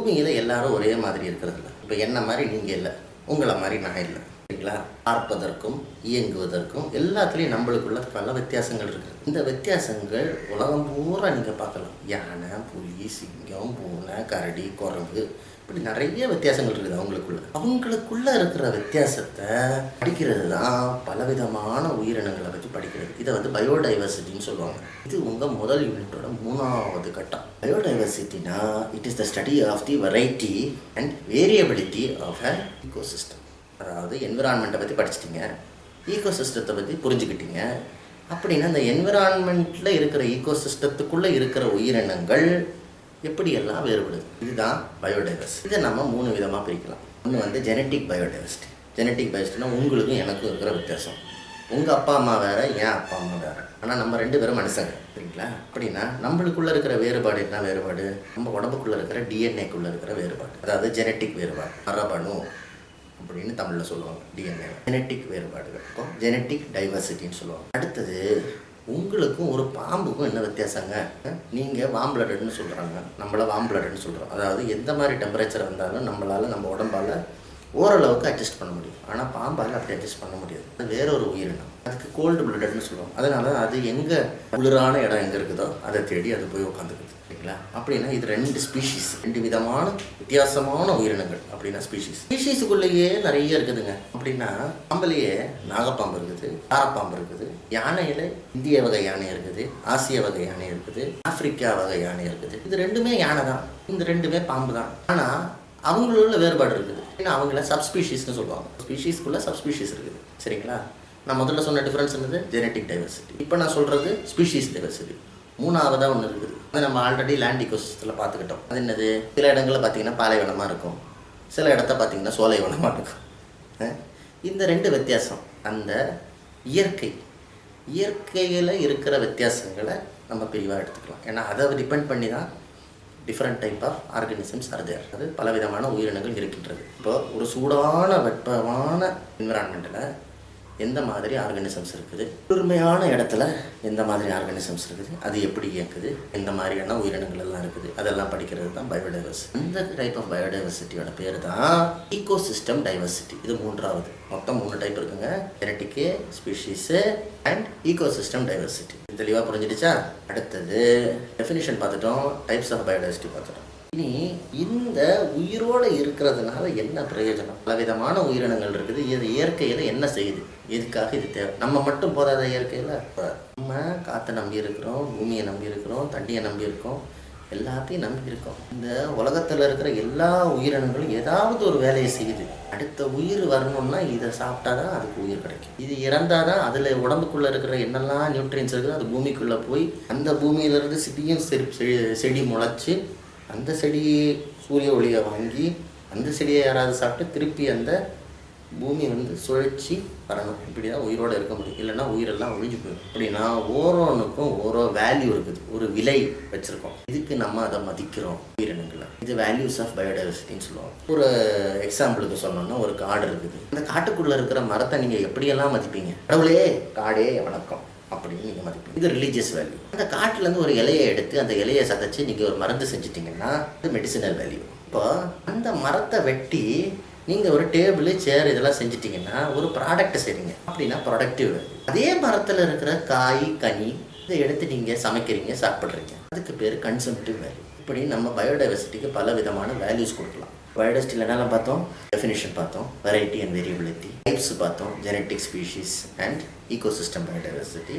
பூமியில் எல்லாரும் ஒரே மாதிரி இருக்கிறது இல்லை இப்போ என்ன மாதிரி நீங்கள் இல்லை? உங்களை மாதிரி நான் இல்லை. சரிங்களா பார்ப்பதற்கும் இயங்குவதற்கும் எல்லாத்துலேயும் நம்மளுக்குள்ள பல வித்தியாசங்கள் இருக்குது இந்த வித்தியாசங்கள் உலகம் பூரா நீங்கள் பார்க்கலாம். யானை புலி சிங்கம் பூனை கரடி குரங்கு இப்படி நிறைய வித்தியாசங்கள் இருக்குது அவங்களுக்குள்ள. அவங்களுக்குள்ள இருக்கிற வித்தியாசத்தை படிக்கிறது தான் பலவிதமான உயிரினங்களை வச்சு படிக்கிறது. இதை வந்து பயோடைவர்சிட்டின்னு சொல்லுவாங்க. இது உங்கள் முதல் யூனிட்டோட மூணாவது கட்டம். பயோடைவர்சிட்டினா it is the study of the variety and variability of a ecosystem அதாவது என்விரான்மெண்ட்டை பற்றி படிச்சிட்டிங்க. ஈகோ சிஸ்டத்தை பற்றி புரிஞ்சுக்கிட்டீங்க. அப்படின்னா அந்த என்விரான்மெண்ட்டில் இருக்கிற ஈகோ சிஸ்டத்துக்குள்ளே இருக்கிற உயிரினங்கள் எப்படியெல்லாம் வேறுபடுது? இதுதான் பயோடைவர்சிட்டி இதை நம்ம மூணு விதமாக பிரிக்கலாம். ஒன்று வந்து ஜெனட்டிக் பயோடைவர்சிட்டி ஜெனட்டிக் பயோசிட்டினா உங்களுக்கும் எனக்கும் இருக்கிற வித்தியாசம். உங்கள் அப்பா அம்மா வேறு என் அப்பா அம்மா வேறு. ஆனால் நம்ம ரெண்டு பேரும் மனுஷங்க. சரிங்களா? அப்படின்னா நம்மளுக்குள்ளே இருக்கிற வேறுபாடு என்ன வேறுபாடு? நம்ம உடம்புக்குள்ளே இருக்கிற டிஎன்ஏக்குள்ளே இருக்கிற வேறுபாடு. அதாவது ஜெனட்டிக் வேறுபாடு. மரபணு. அப்படின்னு தமிழில் சொல்லுவாங்க. டிஎன்ஏ ஜெனட்டிக் வேறுபாடுகள். இப்போ ஜெனட்டிக் டைவர்சிட்டின்னு சொல்லுவாங்க. அடுத்தது உங்களுக்கும் ஒரு பாம்புக்கும் என்ன வித்தியாசங்க? நீங்கள் வாம்பிளடுன்னு சொல்கிறாங்க நம்மளை வாம்பிளடுன்னு சொல்கிறோம் அதாவது எந்த மாதிரி டெம்பரேச்சர் வந்தாலும் நம்மளால் நம்ம உடம்பால் ஓரளவுக்கு அட்ஜஸ்ட் பண்ண முடியும். ஆனால் பாம்பால் அப்படி அட்ஜஸ்ட் பண்ண முடியாது. அது வேற ஒரு உயிரினம். அதுக்கு கோல்டு பிளடட்னு சொல்லுவோம் அதனால அது எங்கே குளிரான இடம் எங்கே இருக்குதோ அதை தேடி அது போய் உட்காந்துக்குது சரிங்களா? அப்படின்னா இது ரெண்டு ஸ்பீஷீஸ் ரெண்டு விதமான வித்தியாசமான உயிரினங்கள் அப்படின்னா ஸ்பீஷீஸ் ஸ்பீஷீஸுக்குள்ளேயே நிறைய இருக்குதுங்க. அப்படின்னா பாம்புலேயே நாகப்பாம்பு இருக்குது காரப்பாம்பு இருக்குது யானையில் இந்திய வகை யானை இருக்குது ஆசிய வகை யானை இருக்குது ஆப்பிரிக்கா வகை யானை இருக்குது. இது ரெண்டுமே யானை தான் இந்த ரெண்டுமே பாம்பு தான் ஆனால் அவங்களுள்ள வேறுபாடு இருக்குது. அவங்கள சப்ஸ்பீஷீஸ்னு சொல்லுவாங்க. ஸ்பீஷீஸ்க்குள்ள சப்ஸ்பீஷீஸ் இருக்குது. சரிங்களா? நான் முதல்ல சொன்ன டிஃப்ரென்ஸ் என்னது? ஜெனட்டிக் டைவர்சிட்டி இப்போ நான் சொல்கிறது ஸ்பீஷீஸ் டைவர்சிட்டி மூணாவதாக ஒன்று இருக்குது. அது நம்ம ஆல்ரெடி லேண்ட் இக்கோசிஸ்டத்தில் பார்த்துக்கிட்டோம். அது என்னது? சில இடங்களில் பார்த்தீங்கன்னா பாலைவனமாக இருக்கும். சில இடத்த பார்த்தீங்கன்னா சோலைவனமாக இருக்கும். இந்த ரெண்டு வித்தியாசம் அந்த இயற்கை. இயற்கையில் இருக்கிற வித்தியாசங்களை நம்ம பிரிவாக எடுத்துக்கலாம். ஏன்னா அதை டிபெண்ட் பண்ணி தான் different type of organisms are there அது பலவிதமான உயிரினங்கள் இருக்கின்றது. இப்போ ஒரு சூடான வெப்பமான என்விரான்மெண்ட்டில் எந்த மாதிரி ஆர்கனிசம்ஸ் இருக்குது? குளிர்மையான இடத்துல எந்த மாதிரி ஆர்கனிசம்ஸ் இருக்குது? அது எப்படி இயக்குது எந்த மாதிரியான உயிரினங்கள் எல்லாம் இருக்குது? அதெல்லாம் படிக்கிறது தான் பயோடைவர்சிட்டி இந்த டைப் ஆஃப் பயோடைவர்சிட்டியோட பேர் தான் ஈகோ சிஸ்டம் டைவர்சிட்டி இது மூன்றாவது. மொத்தம் மூணு டைப் இருக்குங்க. Genetic species and ego system diversity தெளிவாக புரிஞ்சிடுச்சா? அடுத்தது டெஃபினிஷன் பார்த்துட்டோம். டைப்ஸ் ஆஃப் பயோடைவர்சிட்டி பார்த்துட்டோம். இனி இந்த உயிரோடு இருக்கிறதுனால என்ன பிரயோஜனம்? பலவிதமான உயிரினங்கள் இருக்குது. இது இயற்கையில் என்ன செய்யுது? எதுக்காக இது தேவை? நம்ம மட்டும் போதாத இயற்கையில்? நம்ம காற்றை நம்பி இருக்கிறோம் பூமியை நம்பி இருக்கிறோம் தண்ணியை நம்பி இருக்கோம் எல்லாத்தையும் நம்பி இருக்கோம். இந்த உலகத்தில் இருக்கிற எல்லா உயிரினங்களும் ஏதாவது ஒரு வேலையை செய்யுது. அடுத்த உயிர் வரணும்னா இதை சாப்பிட்டா தான் அதுக்கு உயிர் கிடைக்கும். இது இறந்தால் தான் அதில் உடம்புக்குள்ளே இருக்கிற என்னெல்லாம் நியூட்ரியன்ஸ் இருக்குதோ அது பூமிக்குள்ளே போய் அந்த பூமியிலேருந்து செடியும் செடி செடி- செடி முளைச்சி அந்த செடி சூரிய ஒளியை வாங்கி அந்த செடியை யாராவது சாப்பிட்டு திருப்பி அந்த பூமி வந்து சுழற்சி வரணும். இப்படி தான் உயிரோடு இருக்க முடியும். இல்லைன்னா உயிரெல்லாம் ஒழிஞ்சு போயிடும். அப்படின்னா ஓரோனுக்கும் ஓரோ வேல்யூ இருக்குது. ஒரு விலை வச்சுருக்கோம். இதுக்கு நம்ம அதை மதிக்கிறோம். உயிரினங்களை. இது வேல்யூஸ் ஆஃப் பயோடைவர்சிட்டின்னு சொல்லுவோம். ஒரு எக்ஸாம்பிளுக்கு சொன்னோம்னா ஒரு காடு இருக்குது. அந்த காட்டுக்குள்ளே இருக்கிற மரத்தை நீங்கள் எப்படியெல்லாம் மதிப்பீங்க? கடவுளே காடே வணக்கம். அப்படின்னு நீங்கள் மதிப்பீங்க இது ரிலீஜியஸ் வேல்யூ அந்த காட்டிலேருந்து ஒரு இலையை எடுத்து அந்த இலையை சதைச்சு நீங்கள் ஒரு மருந்து செஞ்சிட்டிங்கன்னா அது மெடிசினல் வேல்யூ இப்போ அந்த மரத்தை வெட்டி நீங்கள் ஒரு டேபிள் சேர் இதெல்லாம் செஞ்சிட்டிங்கன்னா ஒரு ப்ராடக்ட் செய்றீங்க. அப்படின்னா ப்ரொடக்டிவ் அதே மரத்தில் இருக்கிற காய் கனி இதை எடுத்து நீங்கள் சமைக்கிறீங்க சாப்பிட்றீங்க. அதுக்கு பேர் கன்சம்டிவ் வேல்யூ இப்படி நம்ம பயோடைவர்சிட்டிக்கு பல விதமான வேல்யூஸ் கொடுக்கலாம். பயோடைவர்சிட்டியில் என்னெல்லாம் பார்த்தோம் டெஃபினிஷன் பார்த்தோம் வெரைட்டி அண்ட் வேரியபிலிட்டி டைப்ஸ் பார்த்தோம் genetic species and ecosystem biodiversity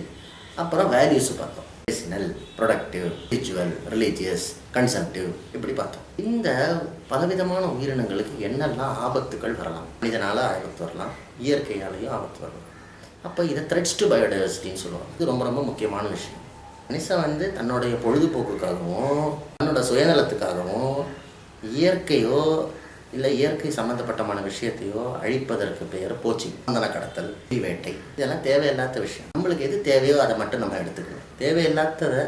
அப்புறம் வேல்யூஸ் பார்த்தோம். Medicinal productive ritual religious consumptive இப்படி பார்த்தோம். இந்த பலவிதமான உயிரினங்களுக்கு என்னெல்லாம் ஆபத்துகள் வரலாம்? மனிதனால் ஆபத்து வரலாம் இயற்கையாலேயும் ஆபத்து வரலாம். அப்போ இதை த்ரெட்ஸ் டு பயோடைவர்சிட்டின்னு சொல்லுவாங்க. இது ரொம்ப ரொம்ப முக்கியமான விஷயம். மனுஷன் வந்து தன்னுடைய பொழுதுபோக்குக்காகவும் தன்னோட சுயநலத்துக்காகவும் இயற்கையோ இல்லை இயற்கை சம்மந்தப்பட்டமான விஷயத்தையோ அழிப்பதற்கு பெயர் போச்சிங் சந்தன கடத்தல் தீ வேட்டை. இதெல்லாம் தேவையில்லாத விஷயம். நம்மளுக்கு எது தேவையோ அதை மட்டும் நம்ம எடுத்துக்கணும். தேவையில்லாததை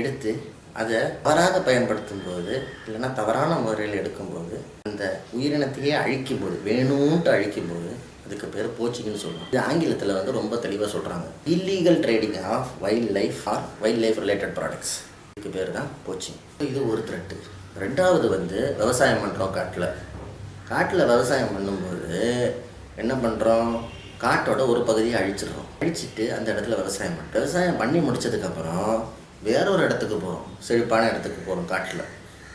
எடுத்து அதை தவறாக பயன்படுத்தும் போது இல்லைன்னா தவறான முறையில் எடுக்கும்போது அந்த உயிரினத்தையே அழிக்கும் போது வேணும்ன்ட்டு அழிக்கும் போது அதுக்கு பேர் போச்சிங்னு சொல்லுவோம் இது ஆங்கிலத்தில் வந்து ரொம்ப தெளிவாக சொல்கிறாங்க illegal trading of wild life or wild life related products இதுக்கு பேர் தான் போச்சிங் இது ஒரு த்ரெட்டு ரெண்டாவது வந்து விவசாயம் பண்ணுறோம் காட்டில். காட்டில் விவசாயம் பண்ணும்போது என்ன பண்ணுறோம் காட்டோட ஒரு பகுதியை அழிச்சிடுறோம். அழிச்சிட்டு அந்த இடத்துல விவசாயம் பண்ணுறோம் விவசாயம் பண்ணி முடிச்சதுக்கப்புறம் வேற ஒரு இடத்துக்கு போகிறோம் செழிப்பான இடத்துக்கு போகிறோம் காட்டில்.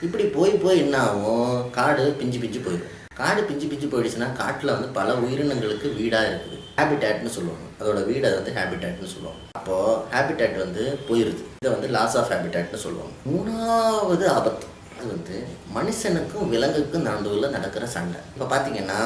இப்படி போய் போய் என்ன ஆகும்? காடு பிஞ்சு பிஞ்சு போயிடும். காடு பிஞ்சு பிஞ்சு போயிடுச்சுன்னா காட்டில் வந்து பல உயிரினங்களுக்கு வீடாக இருக்குது. ஹேபிடேட்னு சொல்லுவாங்க. அதோட வீடை வந்து ஹேபிடேட்னு சொல்லுவாங்க. அப்போது ஹேபிடேட் வந்து போயிடுது இதை வந்து லாஸ் ஆஃப் ஹேபிடேட்னு சொல்லுவாங்க. மூணாவது ஆபத்து. அது வந்து மனுஷனுக்கும் விலங்குக்கும் நடுவில் நடக்கிற சண்டை. இப்போ பார்த்தீங்கன்னா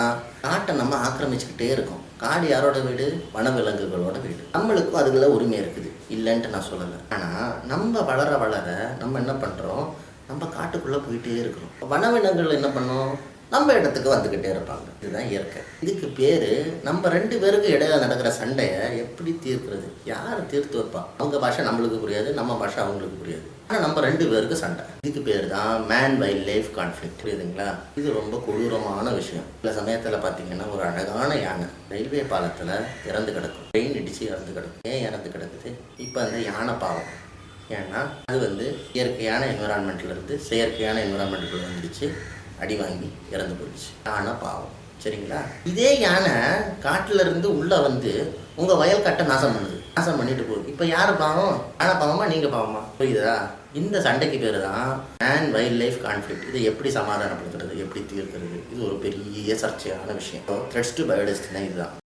காட்டை நம்ம ஆக்கிரமிச்சுக்கிட்டே இருக்கோம். காடு யாரோட வீடு? வனவிலங்குகளோட வீடு. நம்மளுக்கும் அதுக்குள்ள உரிமை இருக்குது. இல்லைன்ட்டு நான் சொல்லலை. ஆனால் நம்ம வளர வளர நம்ம என்ன பண்ணுறோம் நம்ம காட்டுக்குள்ளே போயிட்டே இருக்கிறோம். வனவிலங்குகள் என்ன பண்ணோம்? நம்ம இடத்துக்கு வந்துக்கிட்டே இருப்பாங்க. இதுதான் இயற்கை. இதுக்கு பேர் நம்ம ரெண்டு பேருக்கு இடையில நடக்கிற சண்டையை எப்படி தீர்க்கிறது? யார் தீர்த்து வைப்பா? அவங்க பாஷை நம்மளுக்கு புரியாது நம்ம பாஷை அவங்களுக்கு புரியாது. ஆனால் நம்ம ரெண்டு பேருக்கு சண்டை. இதுக்கு பேர் தான் மேன் வைல்ட் லைஃப் கான்ஃப்ளிக்ட் புரியுதுங்களா? இது ரொம்ப கொடூரமான விஷயம். சில சமயத்தில் பார்த்தீங்கன்னா ஒரு அழகான யானை ரயில்வே பாலத்தில் இறந்து கிடக்கும். ட்ரெயின் இடித்து இறந்து கிடக்கும். ஏன் இறந்து கிடக்குது? இப்போ அந்த யானை பாவம். ஏன்னா அது வந்து இயற்கையான என்விரான்மெண்ட்ல இருந்து செயற்கையான என்விரான்மெண்ட்டுக்குள்ள வந்துடுச்சு அடி வாங்கி இறந்து போயிடுச்சு. யானை பாவம். சரிங்களா? இதே யானை காட்டுல இருந்து உள்ள வந்து உங்க வயல் கட்டை நாசம் பண்ணுது. நாசம் பண்ணிட்டு போகுது. இப்போ யாரு பாவம்? யானை பாவமா நீங்க பாவமா? புரியுதா? இந்த சண்டைக்கு பேர் தான் மேன் வைல்ட் லைஃப் கான்ஃப்ளிக்ட் இதை எப்படி சமாதானப்படுத்துறது? எப்படி தீர்க்கிறது? இது ஒரு பெரிய சர்ச்சையான விஷயம். த்ரெட்ஸ் டு பயோடெஸ்ட் இதுதான்.